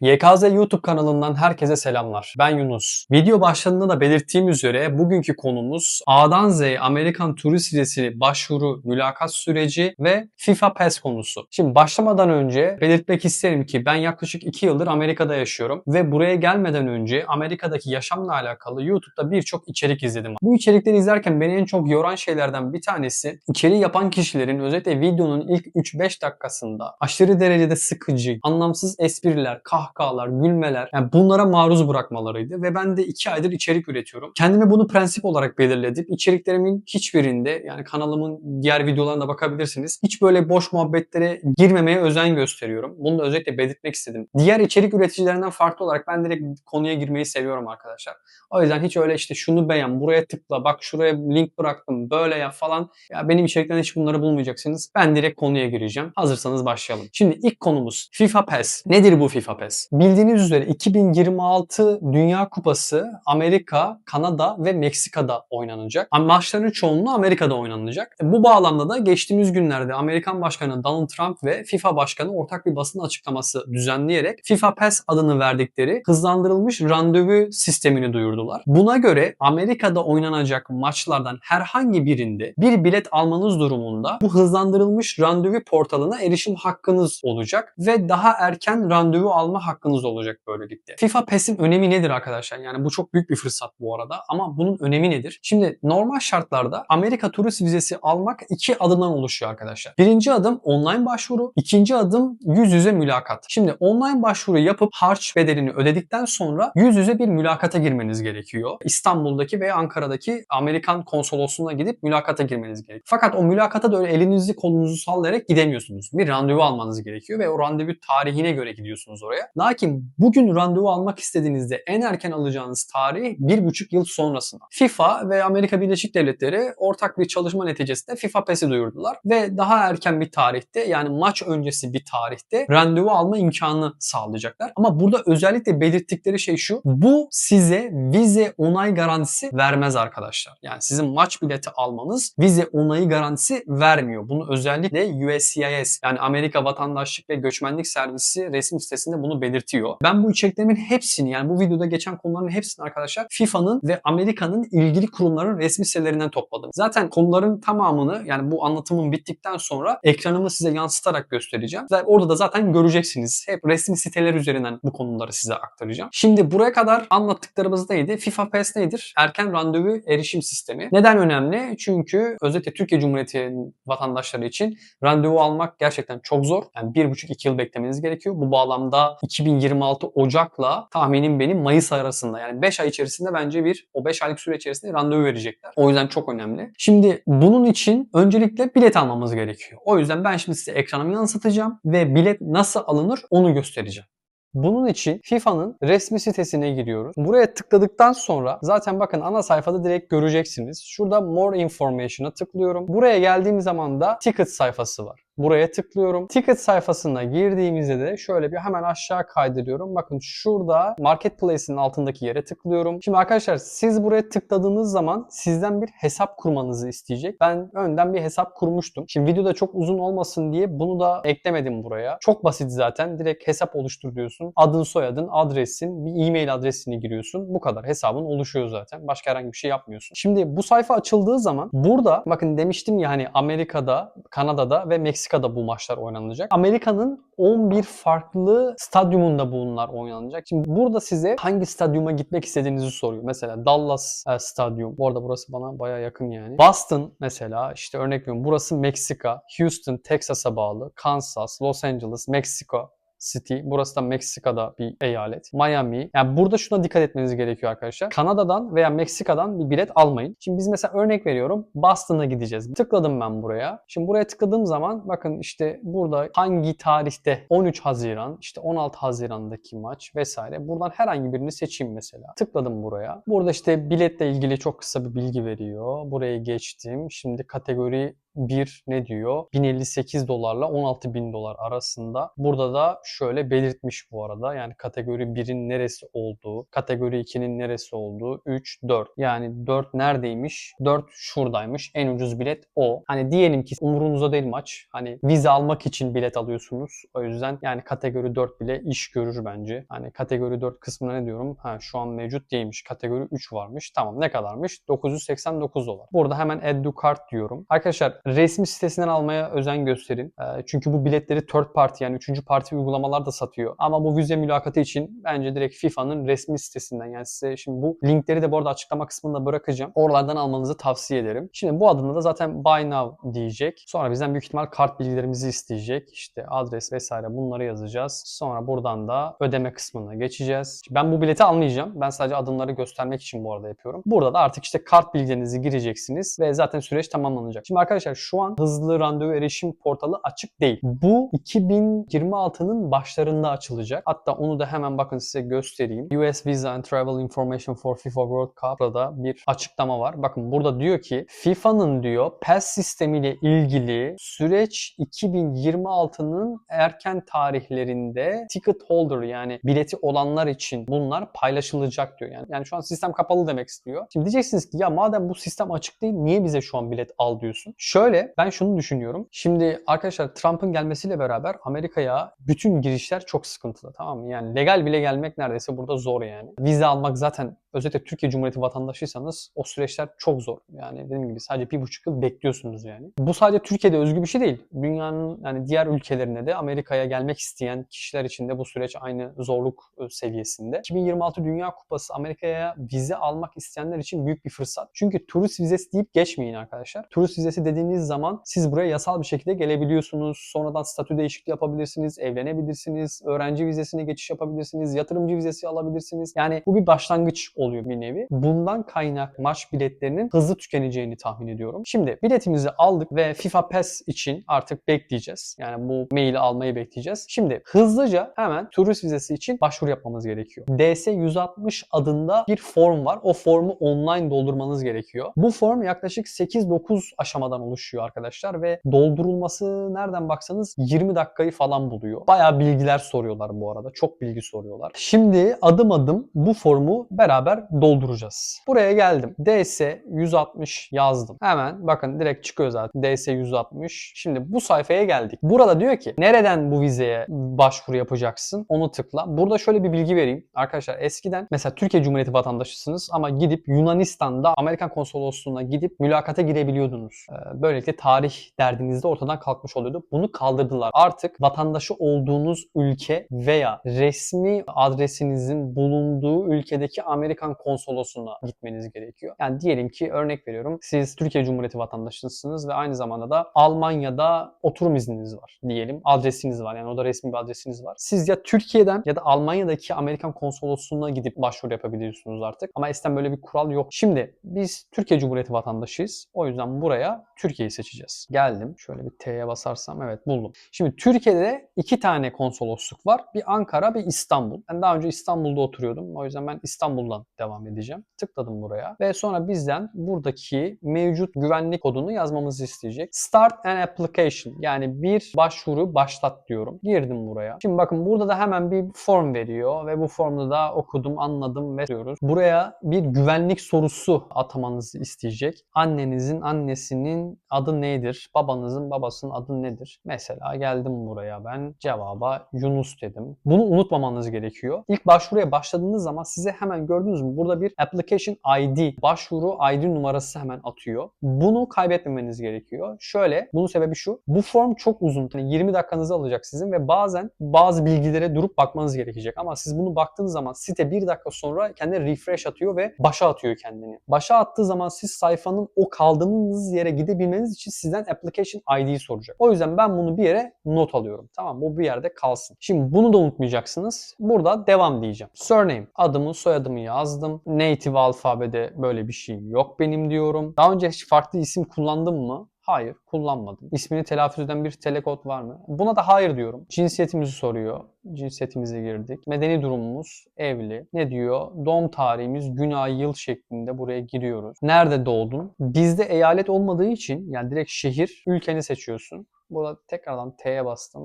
YKZ YouTube kanalından herkese selamlar. Ben Yunus. Video başlığında da belirttiğim üzere bugünkü konumuz A'dan Z'ye Amerikan turist vizesi başvuru, mülakat süreci ve FIFA PES konusu. Şimdi başlamadan önce belirtmek isterim ki ben yaklaşık 2 yıldır Amerika'da yaşıyorum ve buraya gelmeden önce Amerika'daki yaşamla alakalı YouTube'da birçok içerik izledim. Bu içerikleri izlerken beni en çok yoran şeylerden bir tanesi içeriği yapan kişilerin özellikle videonun ilk 3-5 dakikasında aşırı derecede sıkıcı, anlamsız espriler, kahkahalar, gülmeler yani bunlara maruz bırakmalarıydı ve ben de 2 aydır içerik üretiyorum. Kendime bunu prensip olarak belirledim. İçeriklerimin hiçbirinde yani kanalımın diğer videolarına bakabilirsiniz. Hiç böyle boş muhabbetlere girmemeye özen gösteriyorum. Bunu da özellikle belirtmek istedim. Diğer içerik üreticilerinden farklı olarak ben direkt konuya girmeyi seviyorum arkadaşlar. O yüzden hiç öyle işte şunu beğen, buraya tıkla, bak şuraya link bıraktım, böyle yap falan. Ya benim içerikten hiç bunları bulmayacaksınız. Ben direkt konuya gireceğim. Hazırsanız başlayalım. Şimdi ilk konumuz FIFA PES. Nedir bu FIFA PES? Bildiğiniz üzere 2026 Dünya Kupası Amerika, Kanada ve Meksika'da oynanacak. Maçların çoğunluğu Amerika'da oynanacak. Bu bağlamda da geçtiğimiz günlerde Amerikan Başkanı Donald Trump ve FIFA Başkanı ortak bir basın açıklaması düzenleyerek FIFA PES adını verdikleri hızlandırılmış randevu sistemini duyurdular. Buna göre Amerika'da oynanacak maçlardan herhangi birinde bir bilet almanız durumunda bu hızlandırılmış randevu portalına erişim hakkınız olacak ve daha erken randevu alma hakkınız olacak böylelikle. FIFA PES'in önemi nedir arkadaşlar? Yani bu çok büyük bir fırsat bu arada ama bunun önemi nedir? Şimdi normal şartlarda Amerika turist vizesi almak iki adımdan oluşuyor arkadaşlar. Birinci adım online başvuru, ikinci adım yüz yüze mülakat. Şimdi online başvuru yapıp harç bedelini ödedikten sonra yüz yüze bir mülakata girmeniz gerekiyor. İstanbul'daki veya Ankara'daki Amerikan konsolosluğuna gidip mülakata girmeniz gerekiyor. Fakat o mülakata da öyle elinizi kolunuzu sallayarak gidemiyorsunuz. Bir randevu almanız gerekiyor ve o randevu tarihine göre gidiyorsunuz oraya. Lakin bugün randevu almak istediğinizde en erken alacağınız tarih bir buçuk yıl sonrasında. FIFA ve Amerika Birleşik Devletleri ortak bir çalışma neticesinde FIFA PES'i duyurdular ve daha erken bir tarihte yani maç öncesi bir tarihte randevu alma imkanı sağlayacaklar. Ama burada özellikle belirttikleri şey şu. Bu size vize onay garantisi vermez arkadaşlar. Yani sizin maç bileti almanız vize onayı garantisi vermiyor. Bunu özellikle USCIS yani Amerika Vatandaşlık ve Göçmenlik Servisi resmi sitesinde bunu belirtiyor. Ben bu içeriklerimin hepsini yani bu videoda geçen konuların hepsini arkadaşlar FIFA'nın ve Amerika'nın ilgili kurumların resmi sitelerinden topladım. Zaten konuların tamamını yani bu anlatımım bittikten sonra ekranımı size yansıtarak göstereceğim. Orada da zaten göreceksiniz. Hep resmi siteler üzerinden bu konuları size aktaracağım. Şimdi buraya kadar anlattıklarımız neydi? FIFA PES nedir? Erken randevu erişim sistemi. Neden önemli? Çünkü özellikle Türkiye Cumhuriyeti'nin vatandaşları için randevu almak gerçekten çok zor. Yani bir buçuk iki yıl beklemeniz gerekiyor. Bu bağlamda 2026 Ocak'la tahminim benim Mayıs arasında yani 5 ay içerisinde bence bir o 5 aylık süre içerisinde randevu verecekler. O yüzden çok önemli. Şimdi bunun için öncelikle bilet almamız gerekiyor. O yüzden ben şimdi size ekranımı yansıtacağım ve bilet nasıl alınır onu göstereceğim. Bunun için FIFA'nın resmi sitesine giriyoruz. Buraya tıkladıktan sonra zaten bakın ana sayfada direkt göreceksiniz. Şurada More Information'a tıklıyorum. Buraya geldiğim zaman da Ticket sayfası var. Buraya tıklıyorum. Ticket sayfasına girdiğimizde de şöyle bir hemen aşağı kaydırıyorum. Bakın şurada Marketplace'in altındaki yere tıklıyorum. Şimdi arkadaşlar siz buraya tıkladığınız zaman sizden bir hesap kurmanızı isteyecek. Ben önden bir hesap kurmuştum. Şimdi videoda çok uzun olmasın diye bunu da eklemedim buraya. Çok basit zaten. Direkt hesap oluştur diyorsun. Adın, soyadın, adresin, bir e-mail adresini giriyorsun. Bu kadar. Hesabın oluşuyor zaten. Başka herhangi bir şey yapmıyorsun. Şimdi bu sayfa açıldığı zaman burada bakın demiştim ya hani Amerika'da, Kanada'da ve Meksika'da Meksika'da bu maçlar oynanacak. Amerika'nın 11 farklı stadyumunda bunlar oynanacak. Şimdi burada size hangi stadyuma gitmek istediğinizi soruyor. Mesela Dallas e, Stadyum. Bu arada burası bana baya yakın yani. Boston mesela işte örnek veriyorum burası Meksika. Houston Texas'a bağlı. Kansas, Los Angeles, Meksiko. City. Burası da Meksika'da bir eyalet. Miami. Yani burada şuna dikkat etmeniz gerekiyor arkadaşlar. Kanada'dan veya Meksika'dan bir bilet almayın. Şimdi biz mesela örnek veriyorum. Boston'a gideceğiz. Tıkladım ben buraya. Şimdi buraya tıkladığım zaman bakın işte burada hangi tarihte 13 Haziran, işte 16 Haziran'daki maç vesaire. Buradan herhangi birini seçeyim mesela. Tıkladım buraya. Burada işte biletle ilgili çok kısa bir bilgi veriyor. Buraya geçtim. Şimdi kategori 1 ne diyor? 1058 dolarla 16 bin dolar arasında. Burada da şöyle belirtmiş bu arada. Yani kategori 1'in neresi olduğu, kategori 2'nin neresi olduğu, 3, 4. Yani 4 neredeymiş? 4 şuradaymış. En ucuz bilet o. Hani diyelim ki umurunuzda değil maç. Hani vize almak için bilet alıyorsunuz. O yüzden yani kategori 4 bile iş görür bence. Hani kategori 4 kısmına ne diyorum? Ha şu an mevcut değilmiş. Kategori 3 varmış. Tamam ne kadarmış? 989 dolar. Burada hemen cart diyorum. Arkadaşlar resmi sitesinden almaya özen gösterin. Ee, çünkü bu biletleri third party yani 3. parti uygulamalar da satıyor. Ama bu vize mülakatı için bence direkt FIFA'nın resmi sitesinden yani size şimdi bu linkleri de bu arada açıklama kısmında bırakacağım. Oralardan almanızı tavsiye ederim. Şimdi bu adımda da zaten buy now diyecek. Sonra bizden büyük ihtimal kart bilgilerimizi isteyecek. İşte adres vesaire bunları yazacağız. Sonra buradan da ödeme kısmına geçeceğiz. Ben bu bileti almayacağım. Ben sadece adımları göstermek için bu arada yapıyorum. Burada da artık işte kart bilgilerinizi gireceksiniz ve zaten süreç tamamlanacak. Şimdi arkadaşlar şu an hızlı randevu erişim portalı açık değil. Bu 2026'nın başlarında açılacak. Hatta onu da hemen bakın size göstereyim. US Visa and Travel Information for FIFA World Cup'da da bir açıklama var. Bakın burada diyor ki FIFA'nın diyor PES sistemiyle ilgili süreç 2026'nın erken tarihlerinde ticket holder yani bileti olanlar için bunlar paylaşılacak diyor. Yani, yani şu an sistem kapalı demek istiyor. Şimdi diyeceksiniz ki ya madem bu sistem açık değil niye bize şu an bilet al diyorsun? Şöyle ben şunu düşünüyorum. Şimdi arkadaşlar Trump'ın gelmesiyle beraber Amerika'ya bütün girişler çok sıkıntılı tamam mı? Yani legal bile gelmek neredeyse burada zor yani. Vize almak zaten özellikle Türkiye Cumhuriyeti vatandaşıysanız o süreçler çok zor. Yani dediğim gibi sadece bir buçuk yıl bekliyorsunuz yani. Bu sadece Türkiye'de özgü bir şey değil. Dünyanın yani diğer ülkelerine de Amerika'ya gelmek isteyen kişiler için de bu süreç aynı zorluk e, seviyesinde. 2026 Dünya Kupası Amerika'ya vize almak isteyenler için büyük bir fırsat. Çünkü turist vizesi deyip geçmeyin arkadaşlar. Turist vizesi dediğiniz zaman siz buraya yasal bir şekilde gelebiliyorsunuz. Sonradan statü değişikliği yapabilirsiniz, evlenebilirsiniz, öğrenci vizesine geçiş yapabilirsiniz, yatırımcı vizesi alabilirsiniz. Yani bu bir başlangıç oluyor bir nevi. Bundan kaynak maç biletlerinin hızlı tükeneceğini tahmin ediyorum. Şimdi biletimizi aldık ve FIFA PES için artık bekleyeceğiz. Yani bu maili almayı bekleyeceğiz. Şimdi hızlıca hemen turist vizesi için başvuru yapmamız gerekiyor. DS 160 adında bir form var. O formu online doldurmanız gerekiyor. Bu form yaklaşık 8-9 aşamadan oluşuyor arkadaşlar ve doldurulması nereden baksanız 20 dakikayı falan buluyor. Bayağı bilgiler soruyorlar bu arada. Çok bilgi soruyorlar. Şimdi adım adım bu formu beraber dolduracağız. Buraya geldim. DS 160 yazdım. Hemen bakın direkt çıkıyor zaten. DS 160. Şimdi bu sayfaya geldik. Burada diyor ki nereden bu vizeye başvuru yapacaksın? Onu tıkla. Burada şöyle bir bilgi vereyim. Arkadaşlar eskiden mesela Türkiye Cumhuriyeti vatandaşısınız ama gidip Yunanistan'da Amerikan konsolosluğuna gidip mülakata girebiliyordunuz. Ee, Böylelikle tarih derdiniz de ortadan kalkmış oluyordu. Bunu kaldırdılar. Artık vatandaşı olduğunuz ülke veya resmi adresinizin bulunduğu ülkedeki Amerikan konsolosluğuna gitmeniz gerekiyor. Yani diyelim ki örnek veriyorum siz Türkiye Cumhuriyeti vatandaşısınız ve aynı zamanda da Almanya'da oturum izniniz var diyelim. Adresiniz var yani o da resmi bir adresiniz var. Siz ya Türkiye'den ya da Almanya'daki Amerikan konsolosluğuna gidip başvuru yapabiliyorsunuz artık. Ama eskiden böyle bir kural yok. Şimdi biz Türkiye Cumhuriyeti vatandaşıyız. O yüzden buraya Türkiye'yi seçeceğiz. Geldim. Şöyle bir T'ye basarsam evet buldum. Şimdi Türkiye'de iki tane konsolosluk var. Bir Ankara, bir İstanbul. Ben daha önce İstanbul'da oturuyordum. O yüzden ben İstanbul'dan devam edeceğim. Tıkladım buraya ve sonra bizden buradaki mevcut güvenlik kodunu yazmamızı isteyecek. Start an application yani bir başvuru başlat diyorum. Girdim buraya. Şimdi bakın burada da hemen bir form veriyor ve bu formda da okudum, anladım ve diyoruz. Buraya bir güvenlik sorusu atamanızı isteyecek. Annenizin annesinin adı nedir? Babanızın babasının adı nedir? Mesela geldim buraya ben cevaba Yunus dedim. Bunu unutmamanız gerekiyor. İlk başvuruya başladığınız zaman size hemen gördünüz mü? Burada bir application ID, başvuru ID numarası hemen atıyor. Bunu kaybetmemeniz gerekiyor. Şöyle, bunun sebebi şu. Bu form çok uzun. Yani 20 dakikanızı alacak sizin ve bazen bazı bilgilere durup bakmanız gerekecek. Ama siz bunu baktığınız zaman site bir dakika sonra kendine refresh atıyor ve başa atıyor kendini. Başa attığı zaman siz sayfanın o kaldığınız yere gidebilmeniz için sizden application ID'yi soracak. O yüzden ben bunu bir yere not alıyorum. Tamam bu bir yerde kalsın. Şimdi bunu da unutmayacaksınız. Burada devam diyeceğim. Surname. Adımı soyadımı yazdım. Native alfabede böyle bir şey yok benim diyorum. Daha önce hiç farklı isim kullandım mı? Hayır, kullanmadım. İsmini telaffuz eden bir telekod var mı? Buna da hayır diyorum. Cinsiyetimizi soruyor. Cinsiyetimize girdik. Medeni durumumuz evli. Ne diyor? Doğum tarihimiz gün, ay, yıl şeklinde buraya giriyoruz. Nerede doğdun? Bizde eyalet olmadığı için yani direkt şehir, ülkeni seçiyorsun. Burada tekrardan T'ye bastım.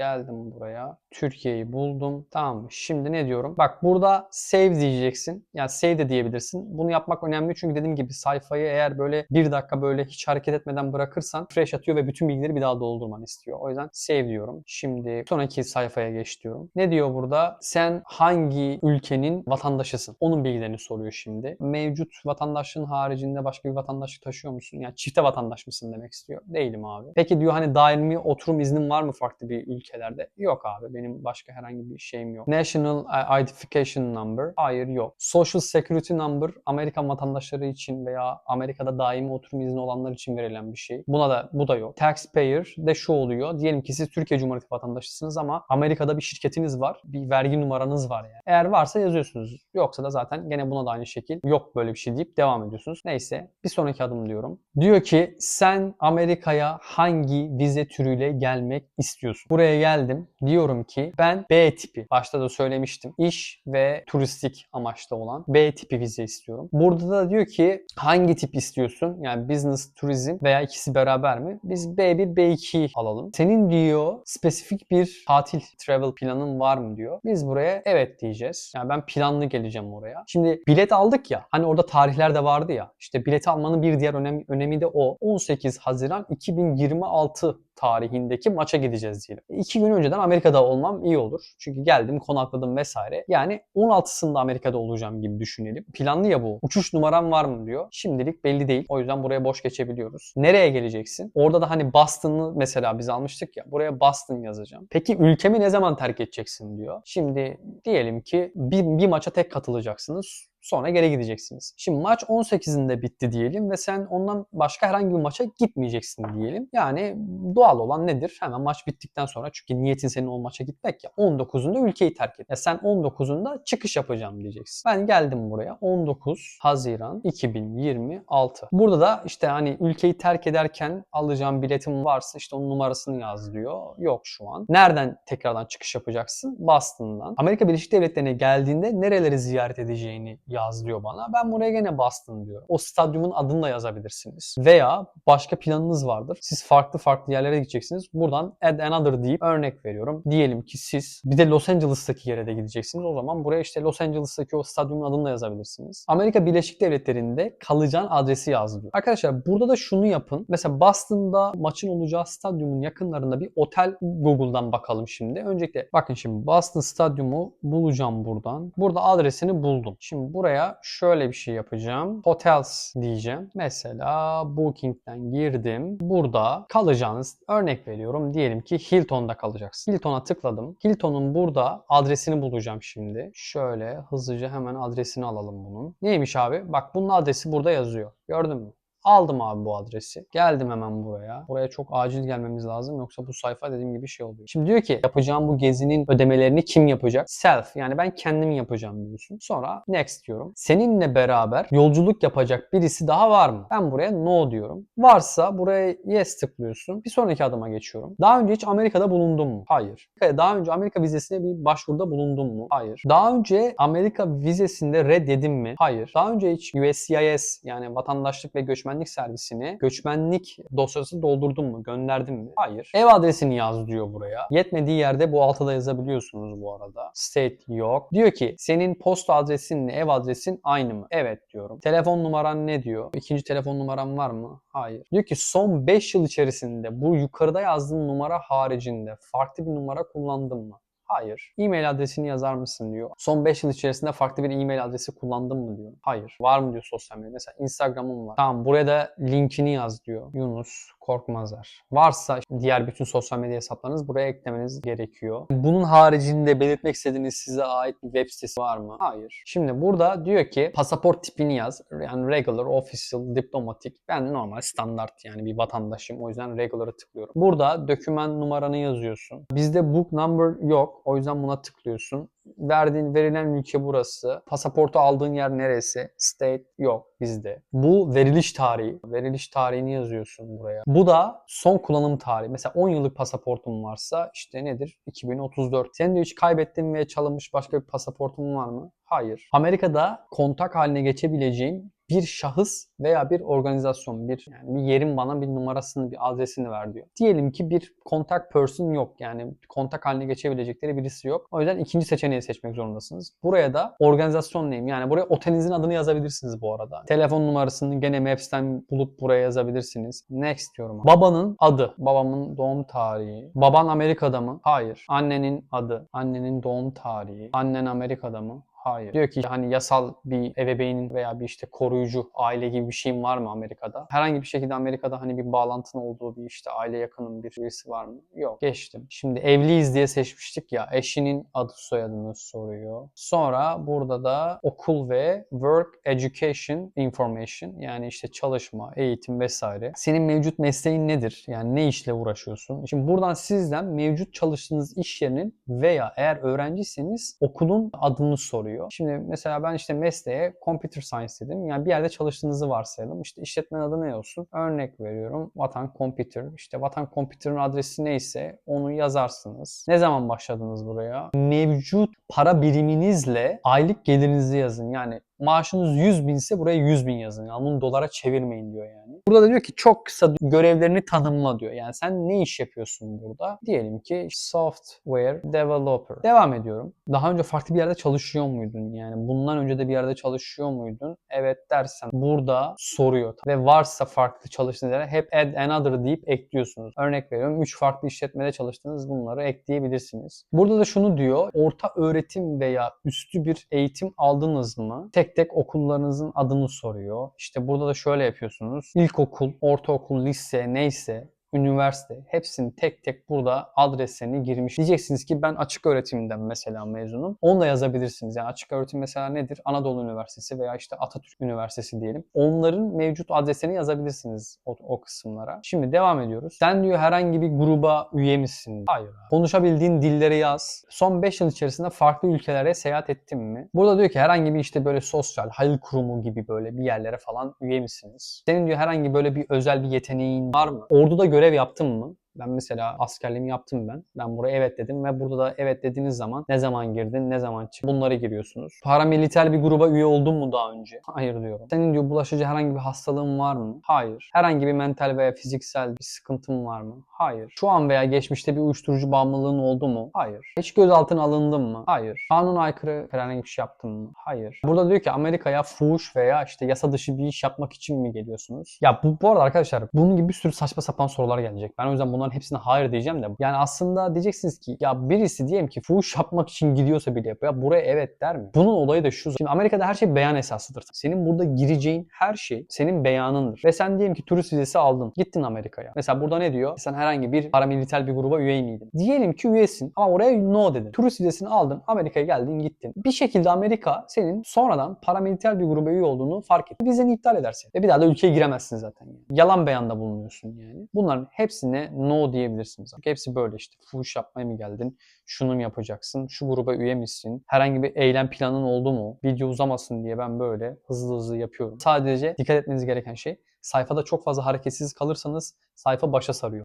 Geldim buraya. Türkiye'yi buldum. Tamam mı? Şimdi ne diyorum? Bak burada save diyeceksin. Yani save de diyebilirsin. Bunu yapmak önemli çünkü dediğim gibi sayfayı eğer böyle bir dakika böyle hiç hareket etmeden bırakırsan fresh atıyor ve bütün bilgileri bir daha doldurmanı istiyor. O yüzden save diyorum. Şimdi sonraki sayfaya geç diyorum. Ne diyor burada? Sen hangi ülkenin vatandaşısın? Onun bilgilerini soruyor şimdi. Mevcut vatandaşlığın haricinde başka bir vatandaşlık taşıyor musun? Yani çifte vatandaş mısın demek istiyor. Değilim abi. Peki diyor hani daimi oturum iznin var mı farklı bir ülkelerde? Yok abi benim başka herhangi bir şeyim yok. National Identification Number? Hayır yok. Social Security Number Amerikan vatandaşları için veya Amerika'da daimi oturum izni olanlar için verilen bir şey. Buna da bu da yok. Taxpayer de şu oluyor. Diyelim ki siz Türkiye Cumhuriyeti vatandaşısınız ama Amerika'da bir şirketiniz var. Bir vergi numaranız var yani. Eğer varsa yazıyorsunuz. Yoksa da zaten gene buna da aynı şekil yok böyle bir şey deyip devam ediyorsunuz. Neyse bir sonraki adım diyorum. Diyor ki sen Amerika'ya hangi vize türüyle gelmek istiyorsun? Buraya geldim. Diyorum ki ben B tipi. Başta da söylemiştim. İş ve turistik amaçlı olan B tipi vize istiyorum. Burada da diyor ki hangi tip istiyorsun? Yani business, turizm veya ikisi beraber mi? Biz B1, B2 alalım. Senin diyor spesifik bir tatil, travel planın var mı diyor. Biz buraya evet diyeceğiz. Yani ben planlı geleceğim oraya. Şimdi bilet aldık ya. Hani orada tarihler de vardı ya. İşte bilet almanın bir diğer önemi, önemi de o. 18 Haziran 2026 tarihindeki maça gideceğiz diyelim. İki gün önceden Amerika'da olmam iyi olur. Çünkü geldim, konakladım vesaire. Yani 16'sında Amerika'da olacağım gibi düşünelim. Planlı ya bu. Uçuş numaram var mı diyor. Şimdilik belli değil. O yüzden buraya boş geçebiliyoruz. Nereye geleceksin? Orada da hani Boston'ı mesela biz almıştık ya. Buraya Boston yazacağım. Peki ülkemi ne zaman terk edeceksin diyor. Şimdi diyelim ki bir, bir maça tek katılacaksınız. Sonra geri gideceksiniz. Şimdi maç 18'inde bitti diyelim ve sen ondan başka herhangi bir maça gitmeyeceksin diyelim. Yani doğal olan nedir? Hemen maç bittikten sonra çünkü niyetin senin o maça gitmek ya 19'unda ülkeyi terk et. Ya sen 19'unda çıkış yapacağım diyeceksin. Ben geldim buraya 19 Haziran 2026. Burada da işte hani ülkeyi terk ederken alacağım biletim varsa işte onun numarasını yaz diyor. Yok şu an. Nereden tekrardan çıkış yapacaksın? Boston'dan. Amerika Birleşik Devletleri'ne geldiğinde nereleri ziyaret edeceğini yaz diyor bana. Ben buraya gene Boston diyorum. O stadyumun adını da yazabilirsiniz. Veya başka planınız vardır. Siz farklı farklı yerlere gideceksiniz. Buradan add another deyip örnek veriyorum. Diyelim ki siz bir de Los Angeles'taki yere de gideceksiniz. O zaman buraya işte Los Angeles'taki o stadyumun adını da yazabilirsiniz. Amerika Birleşik Devletleri'nde kalacağın adresi yaz diyor. Arkadaşlar burada da şunu yapın. Mesela Boston'da maçın olacağı stadyumun yakınlarında bir otel Google'dan bakalım şimdi. Öncelikle bakın şimdi Boston stadyumu bulacağım buradan. Burada adresini buldum. Şimdi buraya şöyle bir şey yapacağım. Hotels diyeceğim. Mesela Booking'den girdim. Burada kalacağınız örnek veriyorum. Diyelim ki Hilton'da kalacaksın. Hilton'a tıkladım. Hilton'un burada adresini bulacağım şimdi. Şöyle hızlıca hemen adresini alalım bunun. Neymiş abi? Bak bunun adresi burada yazıyor. Gördün mü? Aldım abi bu adresi. Geldim hemen buraya. Buraya çok acil gelmemiz lazım. Yoksa bu sayfa dediğim gibi şey oluyor. Şimdi diyor ki yapacağım bu gezinin ödemelerini kim yapacak? Self. Yani ben kendim yapacağım diyorsun. Sonra next diyorum. Seninle beraber yolculuk yapacak birisi daha var mı? Ben buraya no diyorum. Varsa buraya yes tıklıyorsun. Bir sonraki adıma geçiyorum. Daha önce hiç Amerika'da bulundun mu? Hayır. Daha önce Amerika vizesine bir başvuruda bulundun mu? Hayır. Daha önce Amerika vizesinde reddedin mi? Hayır. Daha önce hiç USCIS yani vatandaşlık ve göçmen göçmenlik servisini göçmenlik dosyası doldurdun mu? Gönderdin mi? Hayır. Ev adresini yaz diyor buraya. Yetmediği yerde bu altta da yazabiliyorsunuz bu arada. State yok. Diyor ki senin posta adresinle ev adresin aynı mı? Evet diyorum. Telefon numaran ne diyor? İkinci telefon numaran var mı? Hayır. Diyor ki son 5 yıl içerisinde bu yukarıda yazdığın numara haricinde farklı bir numara kullandın mı? Hayır. E-mail adresini yazar mısın diyor. Son 5 yıl içerisinde farklı bir e-mail adresi kullandın mı diyor. Hayır. Var mı diyor sosyal medya. Mesela Instagram'ım var. Tamam buraya da linkini yaz diyor. Yunus Korkmazer. Varsa diğer bütün sosyal medya hesaplarınız buraya eklemeniz gerekiyor. Bunun haricinde belirtmek istediğiniz size ait bir web sitesi var mı? Hayır. Şimdi burada diyor ki pasaport tipini yaz. Yani regular, official, diplomatik. Ben normal standart yani bir vatandaşım. O yüzden regular'ı tıklıyorum. Burada doküman numaranı yazıyorsun. Bizde book number yok. O yüzden buna tıklıyorsun. Verdiğin verilen ülke burası. Pasaportu aldığın yer neresi? State yok bizde. Bu veriliş tarihi. Veriliş tarihini yazıyorsun buraya. Bu da son kullanım tarihi. Mesela 10 yıllık pasaportun varsa işte nedir? 2034. Senin de hiç kaybettiğin veya çalınmış başka bir pasaportun var mı? Hayır. Amerika'da kontak haline geçebileceğin bir şahıs veya bir organizasyon, bir yani bir yerin bana bir numarasını, bir adresini ver diyor. Diyelim ki bir kontak person yok. Yani kontak haline geçebilecekleri birisi yok. O yüzden ikinci seçeneği seçmek zorundasınız. Buraya da organizasyon name yani buraya otelinizin adını yazabilirsiniz bu arada. Telefon numarasını gene Maps'ten bulup buraya yazabilirsiniz. Next diyorum. Babanın adı. Babamın doğum tarihi. Baban Amerika'da mı? Hayır. Annenin adı. Annenin doğum tarihi. Annen Amerika'da mı? Hayır. Diyor ki hani yasal bir ebeveynin veya bir işte koruyucu aile gibi bir şeyin var mı Amerika'da? Herhangi bir şekilde Amerika'da hani bir bağlantın olduğu bir işte aile yakının bir birisi var mı? Yok. Geçtim. Şimdi evliyiz diye seçmiştik ya. Eşinin adı soyadını soruyor. Sonra burada da okul ve work education information yani işte çalışma, eğitim vesaire. Senin mevcut mesleğin nedir? Yani ne işle uğraşıyorsun? Şimdi buradan sizden mevcut çalıştığınız iş yerinin veya eğer öğrenciyseniz okulun adını soruyor. Şimdi mesela ben işte mesleğe computer science dedim. Yani bir yerde çalıştığınızı varsayalım. İşte işletmenin adı ne olsun? Örnek veriyorum. Vatan Computer. İşte Vatan Computer'ın adresi neyse onu yazarsınız. Ne zaman başladınız buraya? Mevcut para biriminizle aylık gelirinizi yazın. Yani maaşınız 100 binse buraya 100 bin yazın. Yani bunu dolara çevirmeyin diyor yani. Burada da diyor ki çok kısa görevlerini tanımla diyor. Yani sen ne iş yapıyorsun burada? Diyelim ki software developer. Devam ediyorum. Daha önce farklı bir yerde çalışıyor muydun? Yani bundan önce de bir yerde çalışıyor muydun? Evet dersen burada soruyor. Ve varsa farklı çalıştığınız yere hep add another deyip ekliyorsunuz. Örnek veriyorum 3 farklı işletmede çalıştınız bunları ekleyebilirsiniz. Burada da şunu diyor. Orta öğretim veya üstü bir eğitim aldınız mı? Tek tek okullarınızın adını soruyor. İşte burada da şöyle yapıyorsunuz. İlkokul, ortaokul, lise neyse üniversite hepsini tek tek burada adreslerini girmiş. Diyeceksiniz ki ben açık öğretimden mesela mezunum. Onu da yazabilirsiniz. Yani açık öğretim mesela nedir? Anadolu Üniversitesi veya işte Atatürk Üniversitesi diyelim. Onların mevcut adreslerini yazabilirsiniz o, o kısımlara. Şimdi devam ediyoruz. Sen diyor herhangi bir gruba üye misin? Hayır. Abi. Konuşabildiğin dilleri yaz. Son 5 yıl içerisinde farklı ülkelere seyahat ettin mi? Burada diyor ki herhangi bir işte böyle sosyal, hayır kurumu gibi böyle bir yerlere falan üye misiniz? Senin diyor herhangi böyle bir özel bir yeteneğin var mı? Orduda görev yaptın mı? Ben mesela askerliğimi yaptım ben. Ben buraya evet dedim ve burada da evet dediğiniz zaman ne zaman girdin, ne zaman çıktın bunları giriyorsunuz. Paramiliter bir gruba üye oldun mu daha önce? Hayır diyorum. Senin diyor bulaşıcı herhangi bir hastalığın var mı? Hayır. Herhangi bir mental veya fiziksel bir sıkıntın var mı? Hayır. Şu an veya geçmişte bir uyuşturucu bağımlılığın oldu mu? Hayır. Hiç gözaltına alındın mı? Hayır. Kanun aykırı herhangi bir şey yaptın mı? Hayır. Burada diyor ki Amerika'ya fuhuş veya işte yasa dışı bir iş yapmak için mi geliyorsunuz? Ya bu, bu arada arkadaşlar bunun gibi bir sürü saçma sapan sorular gelecek. Ben o yüzden bunların hepsine hayır diyeceğim de. Yani aslında diyeceksiniz ki ya birisi diyelim ki fuhuş yapmak için gidiyorsa bile. Ya buraya evet der mi? Bunun olayı da şu. Şimdi Amerika'da her şey beyan esasıdır. Senin burada gireceğin her şey senin beyanındır. Ve sen diyelim ki turist vizesi aldın. Gittin Amerika'ya. Mesela burada ne diyor? Sen herhangi bir paramiliter bir gruba üye miydin? Diyelim ki üyesin ama oraya no dedin. Turist vizesini aldın. Amerika'ya geldin gittin. Bir şekilde Amerika senin sonradan paramiliter bir gruba üye olduğunu fark etti. Vizeni iptal edersin. Ve bir daha da ülkeye giremezsin zaten. Yani. Yalan beyanda bulunuyorsun yani. Bunların hepsine no diyebilirsiniz. Hepsi böyle işte. Fuhuş yapmaya mı geldin? Şunu mu yapacaksın? Şu gruba üye misin? Herhangi bir eylem planın oldu mu? Video uzamasın diye ben böyle hızlı hızlı yapıyorum. Sadece dikkat etmeniz gereken şey sayfada çok fazla hareketsiz kalırsanız sayfa başa sarıyor.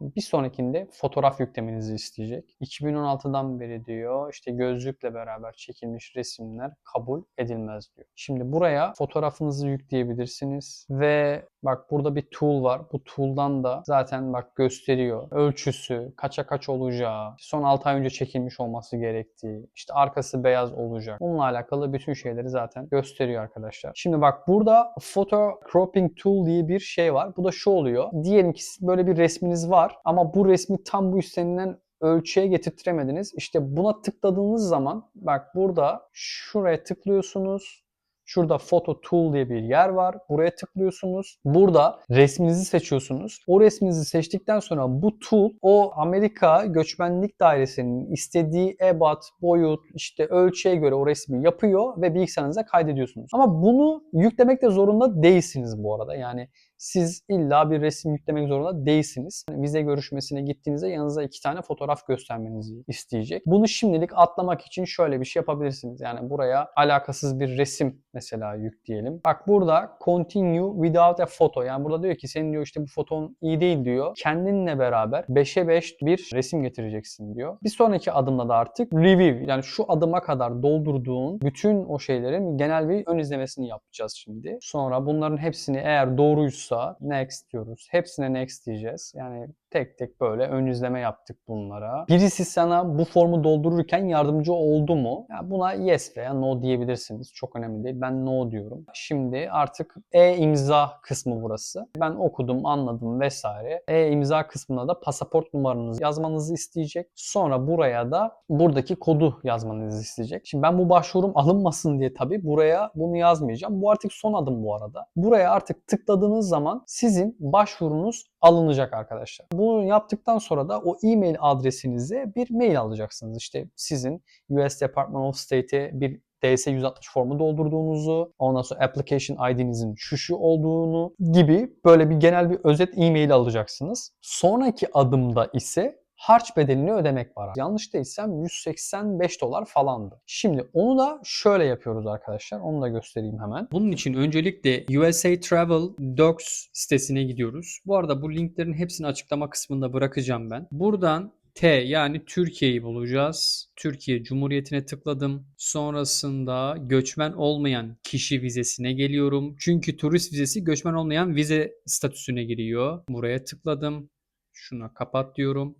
Bir sonrakinde fotoğraf yüklemenizi isteyecek. 2016'dan beri diyor işte gözlükle beraber çekilmiş resimler kabul edilmez diyor. Şimdi buraya fotoğrafınızı yükleyebilirsiniz ve bak burada bir tool var. Bu tool'dan da zaten bak gösteriyor. Ölçüsü, kaça kaç olacağı, son 6 ay önce çekilmiş olması gerektiği, işte arkası beyaz olacak. Bununla alakalı bütün şeyleri zaten gösteriyor arkadaşlar. Şimdi bak burada photo cropping tool diye bir şey var. Bu da şu oluyor. Diyelim ki böyle bir resminiz var ama bu resmi tam bu istenilen ölçüye getirtiremediniz. İşte buna tıkladığınız zaman bak burada şuraya tıklıyorsunuz. Şurada Photo Tool diye bir yer var. Buraya tıklıyorsunuz. Burada resminizi seçiyorsunuz. O resminizi seçtikten sonra bu tool o Amerika Göçmenlik Dairesi'nin istediği ebat, boyut, işte ölçüye göre o resmi yapıyor ve bilgisayarınıza kaydediyorsunuz. Ama bunu yüklemek de zorunda değilsiniz bu arada. Yani siz illa bir resim yüklemek zorunda değilsiniz. Yani vize görüşmesine gittiğinizde yanınıza iki tane fotoğraf göstermenizi isteyecek. Bunu şimdilik atlamak için şöyle bir şey yapabilirsiniz. Yani buraya alakasız bir resim mesela yükleyelim. Bak burada continue without a photo. Yani burada diyor ki senin diyor işte bu foton iyi değil diyor. Kendinle beraber 5'e 5 bir resim getireceksin diyor. Bir sonraki adımda da artık review yani şu adıma kadar doldurduğun bütün o şeylerin genel bir ön izlemesini yapacağız şimdi. Sonra bunların hepsini eğer doğruysa next diyoruz. Hepsine next diyeceğiz. Yani tek tek böyle ön izleme yaptık bunlara. Birisi sana bu formu doldururken yardımcı oldu mu? Ya buna yes veya no diyebilirsiniz. Çok önemli değil. Ben no diyorum. Şimdi artık e-imza kısmı burası. Ben okudum, anladım vesaire. E-imza kısmına da pasaport numaranızı yazmanızı isteyecek. Sonra buraya da buradaki kodu yazmanızı isteyecek. Şimdi ben bu başvurum alınmasın diye tabii buraya bunu yazmayacağım. Bu artık son adım bu arada. Buraya artık tıkladığınız zaman sizin başvurunuz alınacak arkadaşlar. Bunu yaptıktan sonra da o e-mail adresinize bir mail alacaksınız. İşte sizin US Department of State'e bir DS-160 formu doldurduğunuzu, ondan sonra application ID'nizin şu şu olduğunu gibi böyle bir genel bir özet e-mail alacaksınız. Sonraki adımda ise harç bedelini ödemek var. Yanlış değilsem 185 dolar falandı. Şimdi onu da şöyle yapıyoruz arkadaşlar. Onu da göstereyim hemen. Bunun için öncelikle USA Travel Docs sitesine gidiyoruz. Bu arada bu linklerin hepsini açıklama kısmında bırakacağım ben. Buradan T yani Türkiye'yi bulacağız. Türkiye Cumhuriyeti'ne tıkladım. Sonrasında göçmen olmayan kişi vizesine geliyorum. Çünkü turist vizesi göçmen olmayan vize statüsüne giriyor. Buraya tıkladım. Şuna kapat diyorum.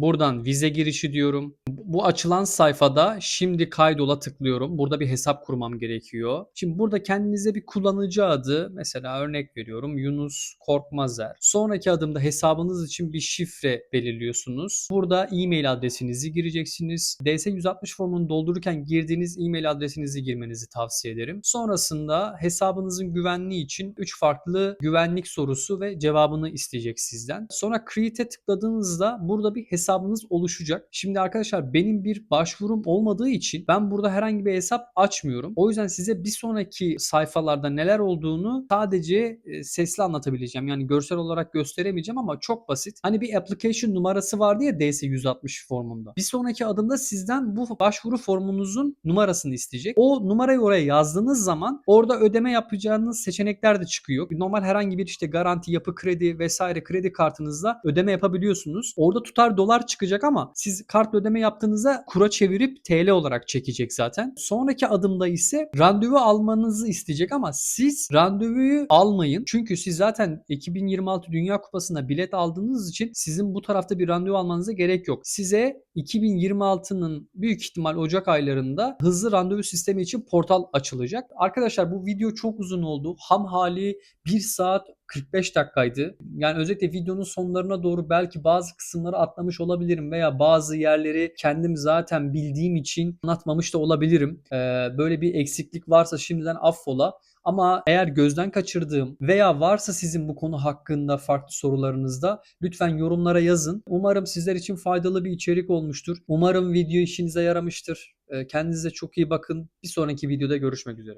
Buradan vize girişi diyorum. Bu açılan sayfada şimdi kaydola tıklıyorum. Burada bir hesap kurmam gerekiyor. Şimdi burada kendinize bir kullanıcı adı mesela örnek veriyorum Yunus Korkmazer. Sonraki adımda hesabınız için bir şifre belirliyorsunuz. Burada e-mail adresinizi gireceksiniz. DS160 formunu doldururken girdiğiniz e-mail adresinizi girmenizi tavsiye ederim. Sonrasında hesabınızın güvenliği için 3 farklı güvenlik sorusu ve cevabını isteyecek sizden. Sonra Create'e tıkladığınızda burada bir hesabınız oluşacak. Şimdi arkadaşlar benim bir başvurum olmadığı için ben burada herhangi bir hesap açmıyorum. O yüzden size bir sonraki sayfalarda neler olduğunu sadece e, sesli anlatabileceğim. Yani görsel olarak gösteremeyeceğim ama çok basit. Hani bir application numarası vardı ya DS160 formunda. Bir sonraki adımda sizden bu başvuru formunuzun numarasını isteyecek. O numarayı oraya yazdığınız zaman orada ödeme yapacağınız seçenekler de çıkıyor. Normal herhangi bir işte garanti, yapı kredi vesaire kredi kartınızla ödeme yapabiliyorsunuz. Orada tutar dolar çıkacak ama siz kart ödeme yaptığınızda kura çevirip TL olarak çekecek zaten. Sonraki adımda ise randevu almanızı isteyecek ama siz randevuyu almayın. Çünkü siz zaten 2026 Dünya Kupası'na bilet aldığınız için sizin bu tarafta bir randevu almanıza gerek yok. Size 2026'nın büyük ihtimal Ocak aylarında hızlı randevu sistemi için portal açılacak. Arkadaşlar bu video çok uzun oldu. Ham hali 1 saat 45 dakikaydı. Yani özellikle videonun sonlarına doğru belki bazı kısımları atlamış olabilirim veya bazı yerleri kendim zaten bildiğim için anlatmamış da olabilirim. Ee, böyle bir eksiklik varsa şimdiden affola. Ama eğer gözden kaçırdığım veya varsa sizin bu konu hakkında farklı sorularınızda lütfen yorumlara yazın. Umarım sizler için faydalı bir içerik olmuştur. Umarım video işinize yaramıştır. Ee, Kendinize çok iyi bakın. Bir sonraki videoda görüşmek üzere.